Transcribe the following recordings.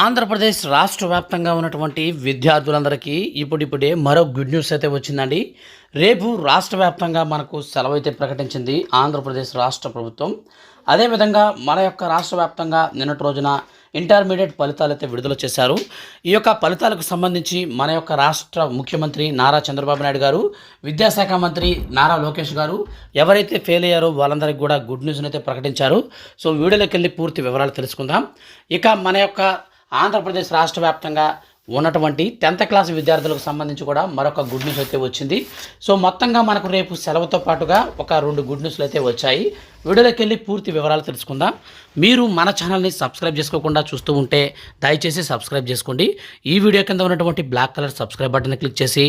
ఆంధ్రప్రదేశ్ రాష్ట్ర వ్యాప్తంగా ఉన్నటువంటి విద్యార్థులందరికీ ఇప్పుడిప్పుడే మరో గుడ్ న్యూస్ అయితే వచ్చిందండి. రేపు రాష్ట్ర వ్యాప్తంగా మనకు సెలవు అయితే ప్రకటించింది ఆంధ్రప్రదేశ్ రాష్ట్ర ప్రభుత్వం. అదేవిధంగా మన యొక్క రాష్ట్ర వ్యాప్తంగా నిన్నటి రోజున ఇంటర్మీడియట్ ఫలితాలు అయితే విడుదల చేశారు. ఈ యొక్క ఫలితాలకు సంబంధించి మన యొక్క రాష్ట్ర ముఖ్యమంత్రి నారా చంద్రబాబు నాయుడు గారు విద్యాశాఖ మంత్రి నారా లోకేష్ గారు ఎవరైతే ఫెయిల్ అయ్యారో వాళ్ళందరికీ కూడా గుడ్ న్యూస్ని అయితే ప్రకటించారు. సో వీడియోలోకి వెళ్ళి పూర్తి వివరాలు తెలుసుకుందాం. ఇక మన యొక్క ఆంధ్రప్రదేశ్ రాష్ట్ర వ్యాప్తంగా ఉన్నటువంటి టెన్త్ క్లాస్ విద్యార్థులకు సంబంధించి కూడా మరొక గుడ్ న్యూస్ అయితే వచ్చింది. సో మొత్తంగా మనకు రేపు సెలవుతో పాటుగా ఒక రెండు గుడ్ న్యూస్లు అయితే వచ్చాయి. వీడియోలోకి వెళ్ళి పూర్తి వివరాలు తెలుసుకుందాం. మీరు మన ఛానల్ని సబ్స్క్రైబ్ చేసుకోకుండా చూస్తూ ఉంటే దయచేసి సబ్స్క్రైబ్ చేసుకోండి. ఈ వీడియో కింద ఉన్నటువంటి black colour subscribe button click చేసి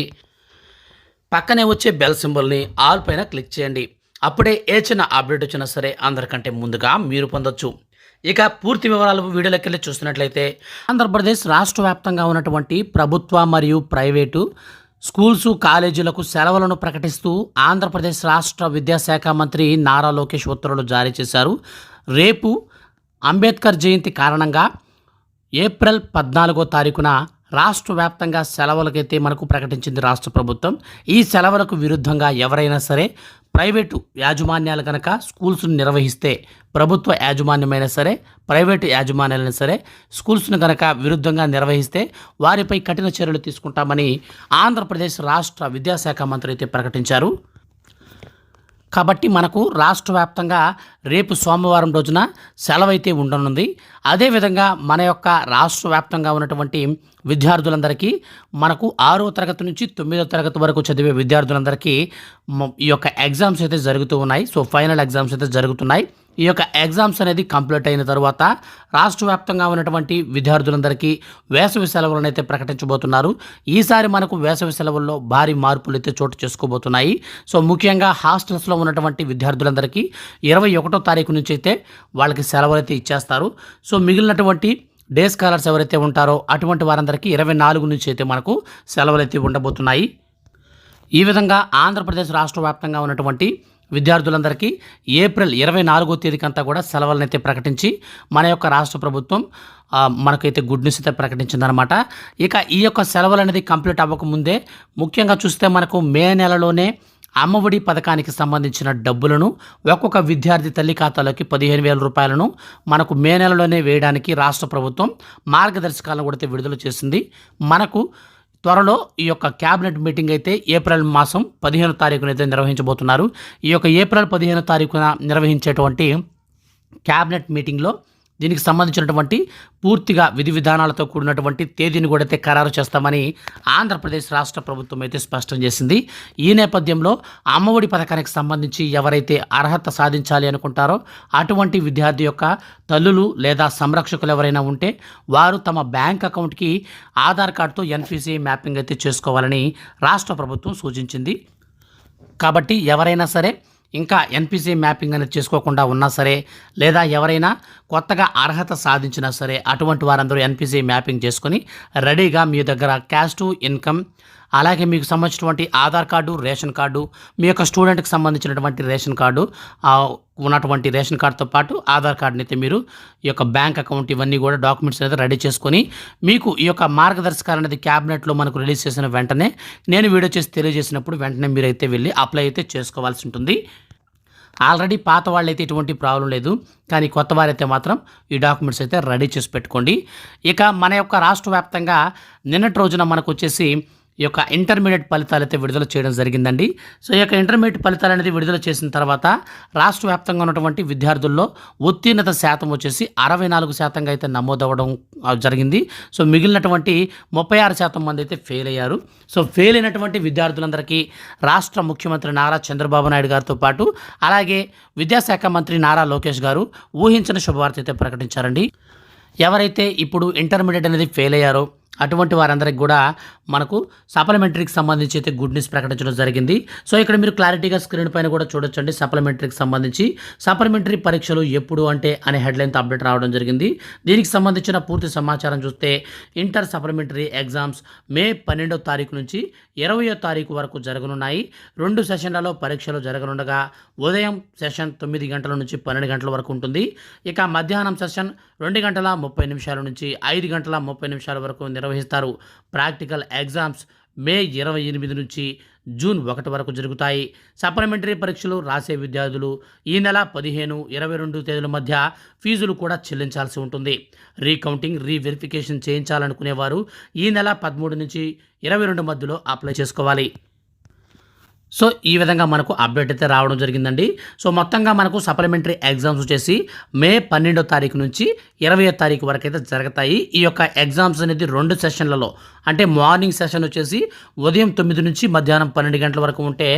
పక్కనే వచ్చే బెల్ సింబల్ని ఆల్ పైన క్లిక్ చేయండి. అప్పుడే ఏ చిన్న అప్డేట్ వచ్చినా సరే అందరికంటే ముందుగా మీరు పొందొచ్చు. ఇక పూర్తి వివరాలు వీడియోలకెళ్ళి చూసినట్లయితే ఆంధ్రప్రదేశ్ రాష్ట్ర వ్యాప్తంగా ఉన్నటువంటి ప్రభుత్వ మరియు ప్రైవేటు స్కూల్స్ కాలేజీలకు సెలవులను ప్రకటిస్తూ ఆంధ్రప్రదేశ్ రాష్ట్ర విద్యాశాఖ మంత్రి నారా లోకేష్ ఉత్తర్వులు జారీ చేశారు. రేపు అంబేద్కర్ జయంతి కారణంగా ఏప్రిల్ పద్నాలుగో తారీఖున రాష్ట్ర వ్యాప్తంగా సెలవులకైతే మనకు ప్రకటించింది రాష్ట్ర ప్రభుత్వం. ఈ సెలవులకు విరుద్ధంగా ఎవరైనా సరే ప్రైవేటు యాజమాన్యాలు కనుక స్కూల్స్ను నిర్వహిస్తే ప్రభుత్వ యాజమాన్యమైనా సరే ప్రైవేటు యాజమాన్యాలైనా సరే స్కూల్స్ను కనుక విరుద్ధంగా నిర్వహిస్తే వారిపై కఠిన చర్యలు తీసుకుంటామని ఆంధ్రప్రదేశ్ రాష్ట్ర విద్యాశాఖ మంత్రి అయితే ప్రకటించారు. కాబట్టి మనకు రాష్ట్ర వ్యాప్తంగా రేపు సోమవారం రోజున సెలవు అయితే ఉండనుంది అదేవిధంగా మన యొక్క రాష్ట్ర వ్యాప్తంగా ఉన్నటువంటి విద్యార్థులందరికీ మనకు ఆరో తరగతి నుంచి తొమ్మిదో తరగతి వరకు చదివే విద్యార్థులందరికీ ఈ యొక్క ఎగ్జామ్స్ అయితే జరుగుతూ ఉన్నాయి. సో ఫైనల్ ఎగ్జామ్స్ అయితే జరుగుతున్నాయి. ఈ యొక్క ఎగ్జామ్స్ అనేది కంప్లీట్ అయిన తర్వాత రాష్ట్ర వ్యాప్తంగా ఉన్నటువంటి విద్యార్థులందరికీ వేసవి సెలవులను అయితే ప్రకటించబోతున్నారు. ఈసారి మనకు వేసవి సెలవుల్లో భారీ మార్పులు అయితే చోటు చేసుకోబోతున్నాయి. సో ముఖ్యంగా హాస్టల్స్లో ఉన్నటువంటి విద్యార్థులందరికీ ఇరవై ఒకటో తారీఖు నుంచి అయితే వాళ్ళకి సెలవులు అయితే ఇచ్చేస్తారు. సో మిగిలినటువంటి డే స్కాలర్స్ ఎవరైతే ఉంటారో అటువంటి వారందరికీ ఇరవై నాలుగు నుంచి అయితే మనకు సెలవులు అయితే ఉండబోతున్నాయి. ఈ విధంగా ఆంధ్రప్రదేశ్ రాష్ట్ర వ్యాప్తంగా ఉన్నటువంటి విద్యార్థులందరికీ ఏప్రిల్ ఇరవై నాలుగో తేదీకంతా కూడా సెలవులనైతే ప్రకటించి మన యొక్క రాష్ట్ర ప్రభుత్వం మనకైతే గుడ్ న్యూస్ అయితే ప్రకటించిందనమాట ఇక ఈ యొక్క సెలవులు అనేది కంప్లీట్ అవ్వకముందే ముఖ్యంగా చూస్తే మనకు మే నెలలోనే అమ్మఒడి పథకానికి సంబంధించిన డబ్బులను ఒక్కొక్క విద్యార్థి తల్లి ఖాతాలోకి పదిహేను వేల రూపాయలను మనకు మే నెలలోనే వేయడానికి రాష్ట్ర ప్రభుత్వం మార్గదర్శకాలను కూడా అయితే విడుదల చేసింది. మనకు త్వరలో ఈ యొక్క క్యాబినెట్ మీటింగ్ అయితే ఏప్రిల్ మాసం పదిహేను తారీఖున అయితే నిర్వహించబోతున్నారు. ఈ యొక్క ఏప్రిల్ పదిహేను తారీఖున నిర్వహించేటువంటి క్యాబినెట్ మీటింగ్లో దీనికి సంబంధించినటువంటి పూర్తిగా విధి విధానాలతో కూడినటువంటి తేదీని కూడా అయితే ఖరారు చేస్తామని ఆంధ్రప్రదేశ్ రాష్ట్ర ప్రభుత్వం అయితే స్పష్టం చేసింది. ఈ నేపథ్యంలో అమ్మఒడి పథకానికి సంబంధించి ఎవరైతే అర్హత సాధించాలి అనుకుంటారో అటువంటి విద్యార్థి యొక్క తల్లులు లేదా సంరక్షకులు ఎవరైనా ఉంటే వారు తమ బ్యాంక్ అకౌంట్కి ఆధార్ కార్డుతో ఎన్పిసిఐ మ్యాపింగ్ అయితే చేసుకోవాలని రాష్ట్ర ప్రభుత్వం సూచించింది. కాబట్టి ఎవరైనా సరే ఇంకా ఎన్పిసి మ్యాపింగ్ అనేది చేసుకోకుండా ఉన్నా సరే లేదా ఎవరైనా కొత్తగా అర్హత సాధించినా సరే అటువంటి వారందరూ ఎన్పిసి మ్యాపింగ్ చేసుకొని రెడీగా మీ దగ్గర క్యాష్ టు ఇన్కమ్ అలాగే మీకు సంబంధించినటువంటి ఆధార్ కార్డు రేషన్ కార్డు మీ యొక్క స్టూడెంట్కి సంబంధించినటువంటి రేషన్ కార్డు ఉన్నటువంటి రేషన్ కార్డుతో పాటు ఆధార్ కార్డుని అయితే మీరు ఈ యొక్క బ్యాంక్ అకౌంట్ ఇవన్నీ కూడా డాక్యుమెంట్స్ అయితే రెడీ చేసుకొని మీకు ఈ యొక్క మార్గదర్శకాలు అనేది క్యాబినెట్లో మనకు రిలీజ్ చేసిన వెంటనే నేను వీడియో చేసి తెలియజేసినప్పుడు వెంటనే మీరైతే వెళ్ళి అప్లై అయితే చేసుకోవాల్సి ఉంటుంది. ఆల్రెడీ పాత వాళ్ళైతే ఎటువంటి ప్రాబ్లం లేదు. కానీ కొత్త వారైతే మాత్రం ఈ డాక్యుమెంట్స్ అయితే రెడీ చేసి పెట్టుకోండి. ఇక మన యొక్క రాష్ట్ర వ్యాప్తంగా నిన్నటి రోజున మనకు వచ్చేసి ఈ యొక్క ఇంటర్మీడియట్ ఫలితాలు అయితే విడుదల చేయడం జరిగిందండి. సో ఈ యొక్క ఇంటర్మీడియట్ ఫలితాలు అనేది విడుదల చేసిన తర్వాత రాష్ట్ర వ్యాప్తంగా ఉన్నటువంటి విద్యార్థుల్లో ఉత్తీర్ణత శాతం వచ్చేసి అరవై నాలుగు శాతంగా అయితే నమోదవ్వడం జరిగింది. సో మిగిలినటువంటి ముప్పై ఆరు శాతం మంది అయితే ఫెయిల్ అయ్యారు. సో ఫెయిల్ అయినటువంటి విద్యార్థులందరికీ రాష్ట్ర ముఖ్యమంత్రి నారా చంద్రబాబు నాయుడు గారితో పాటు అలాగే విద్యాశాఖ మంత్రి నారా లోకేష్ గారు ఊహించిన శుభవార్త అయితే ప్రకటించారండి. ఎవరైతే ఇప్పుడు ఇంటర్మీడియట్ అనేది ఫెయిల్ అయ్యారో అటువంటి వారందరికి కూడా మనకు సప్లిమెంటరీకి సంబంధించి అయితే గుడ్ న్యూస్ ప్రకటించడం జరిగింది. సో ఇక్కడ మీరు క్లారిటీగా స్క్రీన్ పైన కూడా చూడొచ్చండి. సప్లిమెంటరీకి సంబంధించి సప్లిమెంటరీ పరీక్షలు ఎప్పుడు అంటే అనే హెడ్లైన్తో అప్డేట్ రావడం జరిగింది. దీనికి సంబంధించిన పూర్తి సమాచారం చూస్తే ఇంటర్ సప్లిమెంటరీ ఎగ్జామ్స్ మే పన్నెండో తారీఖు నుంచి ఇరవయో తారీఖు వరకు జరగనున్నాయి. రెండు సెషన్లలో పరీక్షలు జరగనుండగా ఉదయం సెషన్ తొమ్మిది గంటల నుంచి పన్నెండు గంటల వరకు ఉంటుంది. ఇక మధ్యాహ్నం సెషన్ రెండు గంటల ముప్పై నిమిషాల నుంచి ఐదు గంటల ముప్పై నిమిషాల వరకు నిర్వహిస్తారు. ప్రాక్టికల్ ఎగ్జామ్స్ మే ఇరవై ఎనిమిది నుంచి జూన్ ఒకటి వరకు జరుగుతాయి. సప్లిమెంటరీ పరీక్షలు రాసే విద్యార్థులు ఈ నెల పదిహేను ఇరవై రెండు తేదీల మధ్య ఫీజులు కూడా చెల్లించాల్సి ఉంటుంది. రీకౌంటింగ్ రీవెరిఫికేషన్ చేయించాలనుకునేవారు ఈ నెల పదమూడు నుంచి ఇరవై రెండు మధ్యలో అప్లై చేసుకోవాలి. సో ఈ విధంగా మనకు అప్డేట్ అయితే రావడం జరిగిందండి. సో మొత్తంగా మనకు సప్లిమెంటరీ ఎగ్జామ్స్ వచ్చేసి మే పన్నెండో తారీఖు నుంచి ఇరవై తారీఖు వరకు అయితే జరుగుతాయి. ఈ యొక్క ఎగ్జామ్స్ అనేది రెండు సెషన్లలో అంటే మార్నింగ్ సెషన్ వచ్చేసి ఉదయం తొమ్మిది నుంచి మధ్యాహ్నం పన్నెండు గంటల వరకు ఉంటే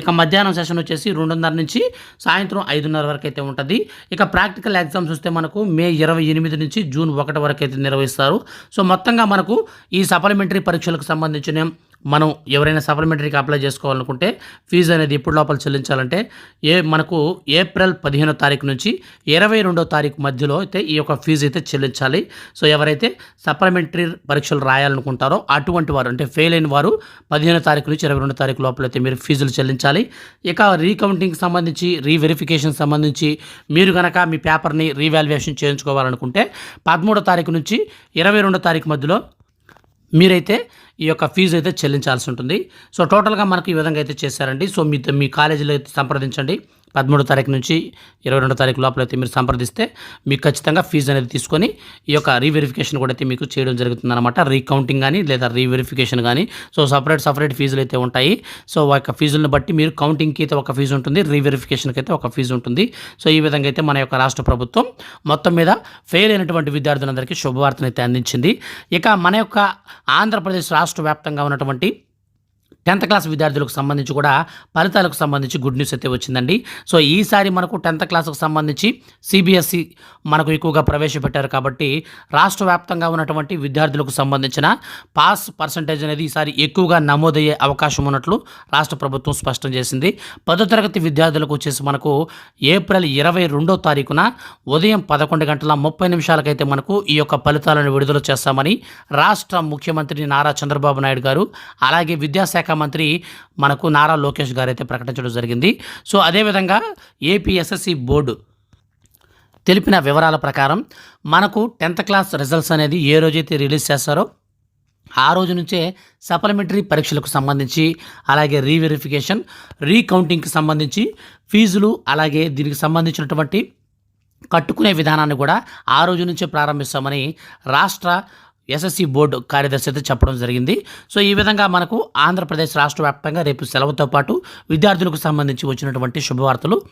ఇక మధ్యాహ్నం సెషన్ వచ్చేసి రెండున్నర నుంచి సాయంత్రం ఐదున్నర వరకు అయితే ఉంటుంది. ఇక ప్రాక్టికల్ ఎగ్జామ్స్ వస్తే మనకు మే ఇరవై ఎనిమిది నుంచి జూన్ ఒకటి వరకు అయితే నిర్వహిస్తారు. సో మొత్తంగా మనకు ఈ సప్లిమెంటరీ పరీక్షలకు సంబంధించిన మనం ఎవరైనా సప్లిమెంటరీకి అప్లై చేసుకోవాలనుకుంటే ఫీజు అనేది ఎప్పుడు లోపల చెల్లించాలంటే ఏ మనకు ఏప్రిల్ పదిహేనో తారీఖు నుంచి ఇరవై రెండో తారీఖు మధ్యలో అయితే ఈ యొక్క ఫీజు అయితే చెల్లించాలి. సో ఎవరైతే సప్లిమెంటరీ పరీక్షలు రాయాలనుకుంటారో అటువంటి వారు అంటే ఫెయిల్ అయిన వారు పదిహేనో తారీఖు నుంచి ఇరవై రెండో తారీఖు లోపల అయితే మీరు ఫీజులు చెల్లించాలి. ఇక రీకౌంటింగ్కి సంబంధించి రీవెరిఫికేషన్ సంబంధించి మీరు కనుక మీ పేపర్ని రీవాల్యుయేషన్ చేయించుకోవాలనుకుంటే పదమూడో తారీఖు నుంచి ఇరవై రెండో తారీఖు మధ్యలో మీరైతే ఈ యొక్క ఫీజు అయితే చెల్లించాల్సి ఉంటుంది. సో టోటల్గా మనకు ఈ విధంగా అయితే చేశారండి. సో మీ మీ కాలేజీలో అయితే సంప్రదించండి. పదమూడో తారీఖు నుంచి ఇరవై రెండో తారీఖు లోపల అయితే మీరు సంప్రదిస్తే మీకు ఖచ్చితంగా ఫీజు అనేది తీసుకొని ఈ యొక్క రీవెరిఫికేషన్ కూడా అయితే మీకు చేయడం జరుగుతుందన్నమాట. రీకౌంటింగ్ కానీ లేదా రీవెరిఫికేషన్ కానీ. సో సపరేట్ సపరేట్ ఫీజులు అయితే ఉంటాయి. సో ఆ యొక్క ఫీజులను బట్టి మీరు కౌంటింగ్కి అయితే ఒక ఫీజు ఉంటుంది. రీవెరిఫికేషన్కి అయితే ఒక ఫీజు ఉంటుంది. సో ఈ విధంగా అయితే మన యొక్క రాష్ట్ర ప్రభుత్వం మొత్తం మీద ఫెయిల్ అయినటువంటి విద్యార్థులందరికీ శుభవార్తను అయితే అందించింది. ఇక మన యొక్క ఆంధ్రప్రదేశ్ రాష్ట్ర వ్యాప్తంగా ఉన్నటువంటి టెన్త్ క్లాస్ విద్యార్థులకు సంబంధించి కూడా ఫలితాలకు సంబంధించి గుడ్ న్యూస్ అయితే వచ్చిందండి. సో ఈసారి మనకు టెన్త్ క్లాస్కు సంబంధించి సిబిఎస్ఈ మనకు ఎక్కువగా ప్రవేశపెట్టారు కాబట్టి రాష్ట్ర వ్యాప్తంగా ఉన్నటువంటి విద్యార్థులకు సంబంధించిన పాస్ పర్సంటేజ్ అనేది ఈసారి ఎక్కువగా నమోదయ్యే అవకాశం ఉన్నట్లు రాష్ట్ర ప్రభుత్వం స్పష్టం చేసింది. పదో తరగతి విద్యార్థులకు వచ్చేసి మనకు ఏప్రిల్ ఇరవై రెండో తారీఖున ఉదయం పదకొండు గంటల ముప్పై నిమిషాలకైతే మనకు ఈ యొక్క ఫలితాలను విడుదల చేస్తామని రాష్ట్ర ముఖ్యమంత్రి నారా చంద్రబాబు నాయుడు గారు అలాగే విద్యాశాఖ మంత్రి మనకు నారా లోకేష్ గారు అయితే ప్రకటించడం జరిగింది. సో అదేవిధంగా ఏపీఎస్ఎస్సి బోర్డు తెలిపిన వివరాల ప్రకారం మనకు టెన్త్ క్లాస్ రిజల్ట్స్ అనేది ఏ రోజైతే రిలీజ్ చేస్తారో ఆ రోజు నుంచే సప్లిమెంటరీ పరీక్షలకు సంబంధించి అలాగే రీవెరిఫికేషన్ రీకౌంటింగ్కి సంబంధించి ఫీజులు అలాగే దీనికి సంబంధించినటువంటి కట్టుకునే విధానాన్ని కూడా ఆ రోజు నుంచే ప్రారంభిస్తామని రాష్ట్ర ఎస్ఎస్సి బోర్డు కార్యదర్శి అయితే చెప్పడం జరిగింది. సో ఈ విధంగా మనకు ఆంధ్రప్రదేశ్ రాష్ట్ర వ్యాప్తంగా రేపు సెలవుతో పాటు విద్యార్థులకు సంబంధించి వచ్చినటువంటి శుభవార్తలు